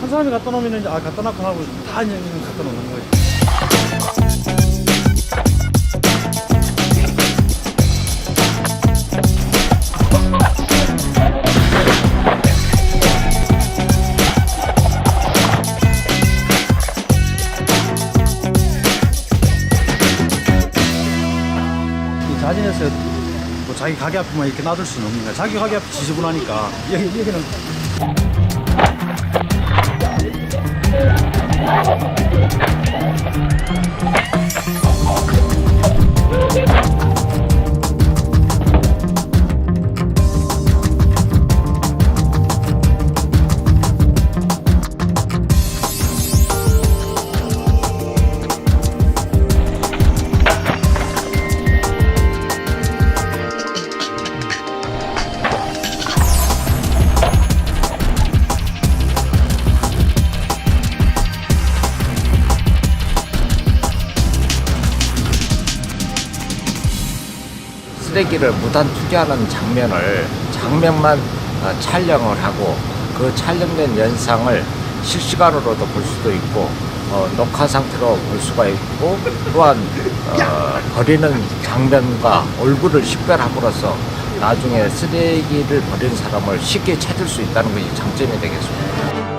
한 사람이 갖다 놓으면 아 갖다 놨구나 하고 다 이제 갖다 놓는 거지. 이 자진해서 뭐 자기 가게 앞에만 이렇게 놔둘 수는 없는 거야. 자기 가게 앞에 지저분하니까 여기 여기는 Let's go. 쓰레기를 무단 투기하는 장면을 장면만 어, 촬영을 하고 그 촬영된 영상을 실시간으로도 볼 수도 있고 어, 녹화 상태로 볼 수가 있고 또한 어, 버리는 장면과 얼굴을 식별함으로써 나중에 쓰레기를 버리는 사람을 쉽게 찾을 수 있다는 것이 장점이 되겠습니다.